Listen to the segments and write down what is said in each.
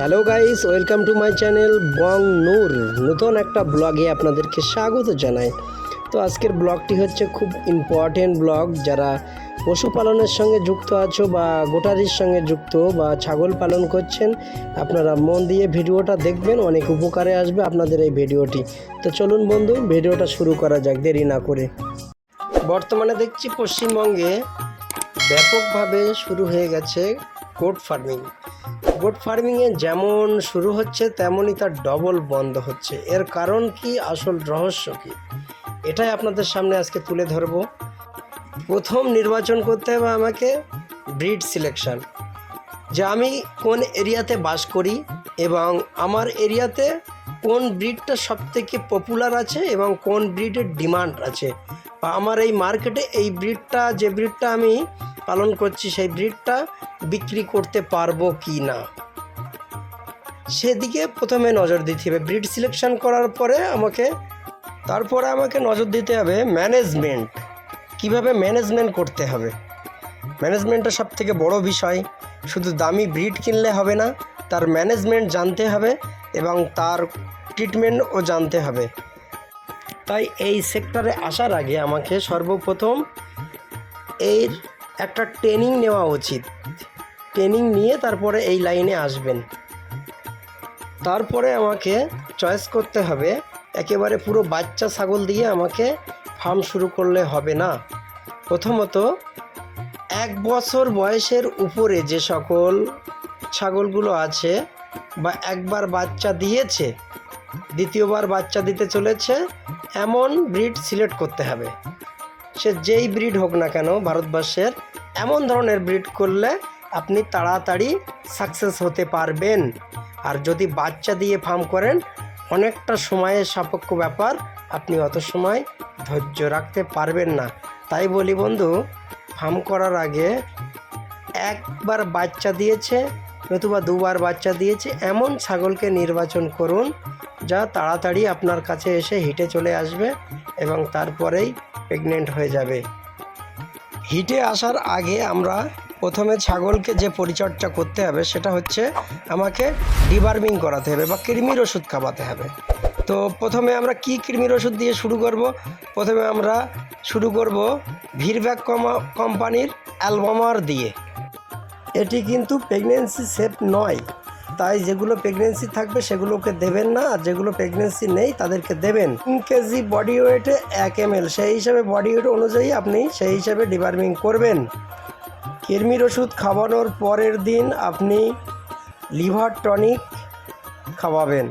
Hello guys welcome to my channel Bong Noor নতুন একটা ব্লগে আপনাদেরকে স্বাগত জানাই। তো আজকের ব্লগটি হচ্ছে খুব ইম্পর্টেন্ট ব্লগ যারা পশুপালনের সঙ্গে যুক্ত আছো বা গোটারির সঙ্গে যুক্ত বা ছাগল পালন করছেন, আপনারা মন দিয়ে ভিডিওটা দেখবেন, অনেক উপকারে আসবে আপনাদের এই ভিডিওটি। তো চলুন বন্ধু, ভিডিওটা শুরু করা যাক, দেরি না করে। বর্তমানে দেখছি পশ্চিমবঙ্গে ব্যাপকভাবে শুরু হয়ে গেছে গোট ফার্মিং। গোট ফার্মিংয়ে যেমন শুরু হচ্ছে, তেমনই তার ডবল বন্ধ হচ্ছে। এর কারণ কি? আসল রহস্য কি? এটাই আপনাদের সামনে আজকে তুলে ধরব। প্রথম নির্বাচন করতে হবে আমাকে ব্রিড সিলেকশন। যে আমি কোন এরিয়াতে বাস করি এবং আমার এরিয়াতে কোন ব্রিডটা সবথেকে পপুলার আছে এবং কোন ব্রিডের ডিমান্ড আছে। বা আমার এই মার্কেটে এই ব্রিডটা, যে ব্রিডটা আমি পালন করছি, সেই ব্রিডটা বিক্রি করতে পারব কি না? সেদিকে প্রথমে নজর দিতে হবে। ব্রিড সিলেকশন করার পরে আমাকে, তারপরে আমাকে নজর দিতে হবে ম্যানেজমেন্ট। কীভাবে ম্যানেজমেন্ট করতে হবে? ম্যানেজমেন্টটা সব থেকে বড় বিষয়। শুধু দামি ব্রিড কিনলে হবে না, তার ম্যানেজমেন্ট জানতে হবে এবং তার ট্রিটমেন্টও জানতে হবে। তাই এই সেক্টরে আসার আগে আমাকে সর্বপ্রথম এর একটা ট্রেনিং নেওয়া উচিত। ট্রেনিং নিয়ে তারপরে এই লাইনে আসবেন। তারপরে আমাকে চয়েস করতে হবে। একেবারে পুরো বাচ্চা ছাগল দিয়ে আমাকে ফার্ম শুরু করলে হবে না। প্রথমত, এক বছর বয়সের উপরে যে সকল ছাগলগুলো আছে বা একবার বাচ্চা দিয়েছে, দ্বিতীয়বার বাচ্চা দিতে চলেছে, এমন ব্রিড সিলেক্ট করতে হবে। সে যেই ব্রিড হোক না কেন, ভারতবর্ষের এমন ধরনের ব্রিড করলে আপনি তাড়াতাড়ি সাকসেস হতে পারবেন। আর যদি বাচ্চা দিয়ে ফার্ম করেন, অনেকটা সময়ের সাপেক্ষ ব্যাপার, আপনি অত সময় ধৈর্য রাখতে পারবেন না। তাই বলি বন্ধু ফার্ম করার আগে একবার বাচ্চা দিয়েছে, নতুবা দুবার বাচ্চা দিয়েছে, এমন ছাগলকে নির্বাচন করুন, যা তাড়াতাড়ি আপনার কাছে এসে হিটে চলে আসবে এবং তারপরেই প্রেগনেন্ট হয়ে যাবে। হিটে আসার আগে আমরা প্রথমে ছাগলকে যে পরিচর্যা করতে হবে, সেটা হচ্ছে আমাকে ডিবার্মিং করাতে হবে বা কৃমির ওষুধ খাওয়াতে হবে। তো প্রথমে আমরা কি কৃমির ওষুধ দিয়ে শুরু করব? প্রথমে আমরা শুরু করব ভিরব্যাক কোম্পানির অ্যালবামার দিয়ে। এটি কিন্তু প্রেগনেন্সি সেফ নয়। তাই যেগুলো প্রেগনেন্সি থাকবে সেগুলোকে দেবেন না, আর যেগুলো প্রেগনেন্সি নেই তাদেরকে দেবেন। তিন কেজি বডি ওয়েটে এক এম এল সেই হিসাবে বডি ওয়েট অনুযায়ী আপনি সেই হিসাবে ডিবার্মিং করবেন। কৃমির ওষুধ খাওয়ানোর পরের দিন আপনি লিভার টনিক খাওয়াবেন।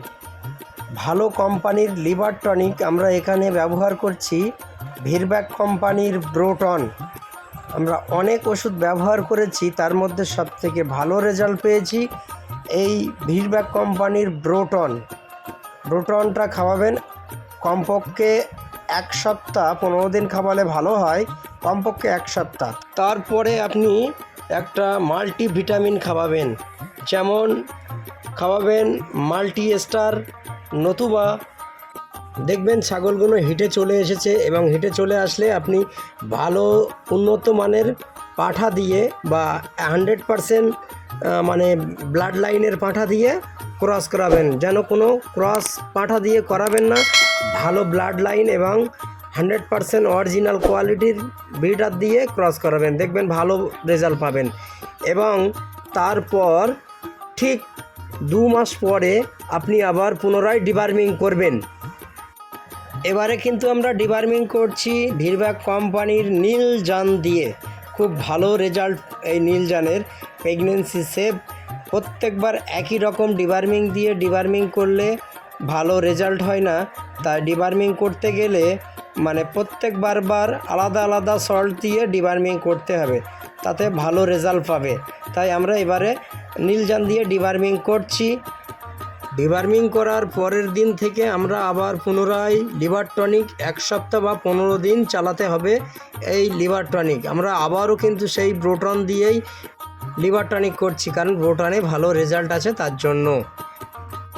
ভালো কোম্পানির লিভার টনিক আমরা এখানে ব্যবহার করছি, ভিরব্যাক কোম্পানির ব্রোটন। আমরা অনেক ওষুধ ব্যবহার করেছি, তার মধ্যে সবথেকে ভালো রেজাল্ট পেয়েছি। এই ভিরব্যাক কোম্পানির ব্রোটন। ব্রোটনটা খাওয়াবেন। কমপক্ষে এক সপ্তাহ, পনেরো দিন খাওয়ালে ভালো হয়। কমপক্ষে এক সপ্তাহ। তারপরে আপনি একটা মাল্টি ভিটামিন খাওয়াবেন। যেমন খাওয়াবেন মাল্টি স্টার নতুবা দেখবেন ছাগলগুলো হিটে চলে এসেছে এবং হিটে চলে আসলে আপনি ভালো উন্নত মানের পাঠা দিয়ে বা হান্ড্রেড পারসেন্ট মানে ব্লাড লাইনের পাঠা দিয়ে ক্রস করাবেন। যেন কোনো ক্রস পাঠা দিয়ে করাবেন না। ভালো ব্লাড লাইন এবং হান্ড্রেড পারসেন্ট অরিজিনাল কোয়ালিটির ব্রিডার দিয়ে ক্রস করাবেন। দেখবেন ভালো রেজাল্ট পাবেন। এবং তারপর ঠিক দু মাস পরে আপনি আবার পুনরায় ডিবার্মিং করবেন। এবারে কিন্তু আমরা ডিবার্মিং করছি ভিরব্যাক কোম্পানির নীল জান দিয়ে। খুব ভালো রেজাল্ট এই নীল জানের প্রেগনেন্সি সেভ প্রত্যেকবার একই রকম ডিবার্মিং দিয়ে ডিবার্মিং করলে ভালো রেজাল্ট হয় না। তাই ডিবার্মিং করতে গেলে মানে প্রত্যেকবার বার আলাদা আলাদা সল্ট দিয়ে ডিবার্মিং করতে হবে, তাতে ভালো রেজাল্ট পাবে। তাই আমরা এবারে নীলজান দিয়ে ডিবার্মিং করছি। ডিবার্মিং করার পরের দিন থেকে আমরা আবার পুনরায় লিভার টনিক এক সপ্তাহ বা পনেরো দিন চালাতে হবে এই লিভার টনিক। আমরা আবারও কিন্তু সেই ব্রোটন দিয়েই লিভার টনিক করছি, কারণ ব্রোটনে ভালো রেজাল্ট আছে তার জন্য।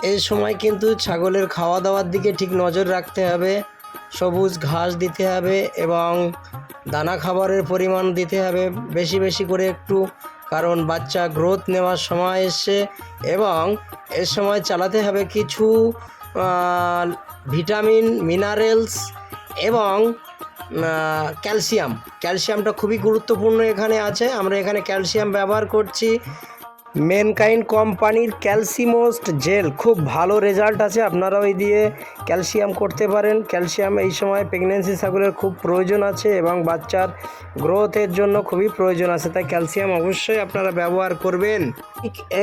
এই সময় কিন্তু ছাগলের খাওয়া দাওয়ার দিকে ঠিক নজর রাখতে হবে, সবুজ ঘাস দিতে হবে এবং দানা খাবারের পরিমাণ দিতে হবে, বেশি বেশি করে একটু কারণ বাচ্চা গ্রোথ নেওয়ার সময় এসছে এবং এর সময় চালাতে হবে কিছু ভিটামিন মিনারেলস এবং ক্যালসিয়াম ক্যালসিয়ামটা খুবই গুরুত্বপূর্ণ এখানে আছে। আমরা এখানে ক্যালসিয়াম ব্যবহার করছি। মেনকাইন্ড কোম্পানির ক্যালসিমোস্ট জেল খুব ভালো রেজাল্ট আছে আপনারা ওই দিয়ে ক্যালসিয়াম করতে পারেন। ক্যালসিয়াম এই সময় প্রেগনেন্সি ছাগলের খুব প্রয়োজন আছে এবং বাচ্চার গ্রোথের জন্য খুবই প্রয়োজন আছে, তাই ক্যালসিয়াম অবশ্যই আপনারা ব্যবহার করবেন।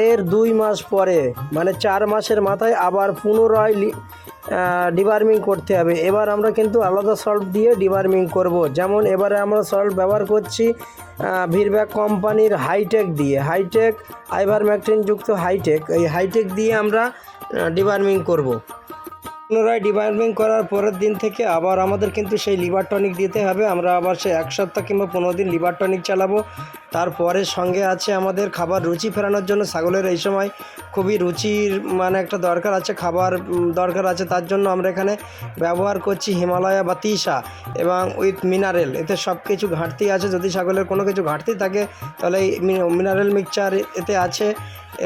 এর দুই মাস পরে মানে চার মাসের মাথায় আবার পুনরায় ডিবার্মিং করতে হবে। এবার আমরা কিন্তু আলাদা সল্ট দিয়ে ডিবার্মিং করব। যেমন এবারে আমরা সল্ট ব্যবহার করছি ভিরব্যাক কোম্পানির হাইটেক দিয়ে। হাইটেক আইভার যুক্ত হাইটেক এই হাইটেক দিয়ে আমরা ডিবার্মিং করব। পুনরায় ডিবার্মিং করার পরের দিন থেকে আবার আমাদের কিন্তু সেই লিভার টনিক দিতে হবে। আমরা আবার সেই এক সপ্তাহ কিংবা পনেরো দিন লিভার টনিক চালাবো। তারপরে সঙ্গে আছে আমাদের খাবার রুচি ফেরানোর জন্য ছাগলের এই সময় খুবই রুচির মানে একটা দরকার আছে, খাবার দরকার আছে। তার জন্য আমরা এখানে ব্যবহার করছি হিমালয়া বা তিসা এবং উইথ মিনারেল। এতে সব কিছু ঘাটতি আছে। যদি ছাগলের কোনো কিছু ঘাটতি থাকে, তাহলে এই মিনারেল মিক্সচার এতে আছে।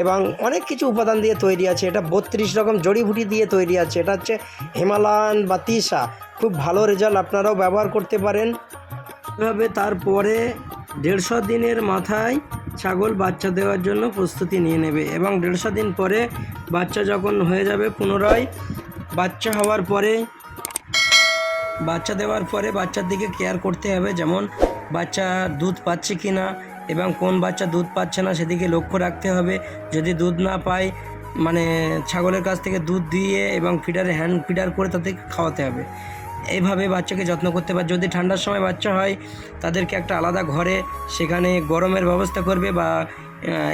এবং অনেক কিছু উপাদান দিয়ে তৈরি আছে। এটা বত্রিশ রকম জড়িবুটি দিয়ে তৈরি আছে। এটা হচ্ছে হিমালয়ান বা তিসা। খুব ভালো রেজাল্ট আপনারাও ব্যবহার করতে পারেন। এভাবে তারপরে দেড়শো দিনের মাথায় ছাগল বাচ্চা দেওয়ার জন্য প্রস্তুতি নিয়ে নেবে এবং দেড়শো দিন পরে বাচ্চা যখন হয়ে যাবে পুনরায় বাচ্চা হওয়ার পরে, বাচ্চা দেওয়ার পরে বাচ্চার দিকে কেয়ার করতে হবে যেমন বাচ্চা দুধ পাচ্ছে কি না এবং কোন বাচ্চা দুধ পাচ্ছে না সেদিকে লক্ষ্য রাখতে হবে। যদি দুধ না পায় মানে ছাগলের কাছ থেকে দুধ দিয়ে এবং ফিডারে, হ্যান্ড ফিডার করে তাদেরকে খাওয়াতে হবে। এইভাবে বাচ্চাকে যত্ন করতে পারে। যদি ঠান্ডার সময় বাচ্চা হয়, তাদেরকে একটা আলাদা ঘরে, সেখানে গরমের ব্যবস্থা করবে বা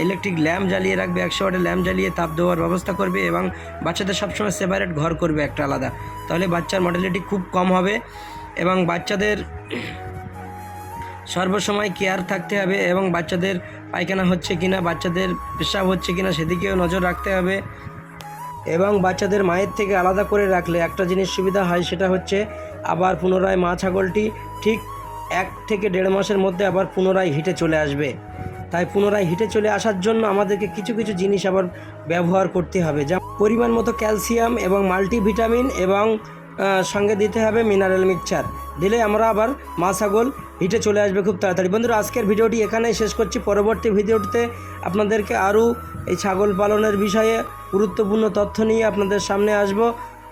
ইলেকট্রিক ল্যাম্প জ্বালিয়ে রাখবে, একশো ওয়াটের ল্যাম্প জ্বালিয়ে তাপ দেওয়ার ব্যবস্থা করবে এবং বাচ্চাদের সবসময় সেপারেট ঘর করবে একটা আলাদা। তাহলে বাচ্চার মর্টালিটি খুব কম হবে এবং বাচ্চাদের সর্বসময় কেয়ার থাকতে হবে এবং বাচ্চাদের পায়খানা হচ্ছে কিনা, বাচ্চাদের পেশাব হচ্ছে কিনা সেদিকেও নজর রাখতে হবে। এবং বাচ্চাদের মায়ের থেকে আলাদা করে রাখলে একটা জিনিস সুবিধা হয়, সেটা হচ্ছে আবার পুনরায় মা ছাগলটি ঠিক এক থেকে দেড় মাসের মধ্যে আবার পুনরায় হিটে চলে আসবে। তাই পুনরায় হিটে চলে আসার জন্য আমাদেরকে কিছু কিছু জিনিস আবার ব্যবহার করতে হবে। যা পরিমাণ মতো ক্যালসিয়াম এবং মাল্টিভিটামিন এবং সঙ্গে দিতে হবে মিনারেল মিক্সচার। দিলে আমরা আবার মা ছাগল হিটে চলে আসবে খুব তাড়াতাড়ি। বন্ধুরা, আজকের ভিডিওটি এখানেই শেষ করছি। পরবর্তী ভিডিওটিতে আপনাদেরকে আরও এই ছাগল পালনের বিষয়ে গুরুত্বপূর্ণ তথ্য নিয়ে আপনাদের সামনে আসব।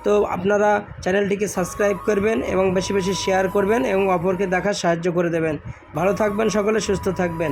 তো আপনারা চ্যানেলটিকে সাবস্ক্রাইব করবেন এবং বেশি বেশি শেয়ার করবেন এবং অপরকে দেখার সাহায্য করে দেবেন। ভালো থাকবেন সকলে, সুস্থ থাকবেন।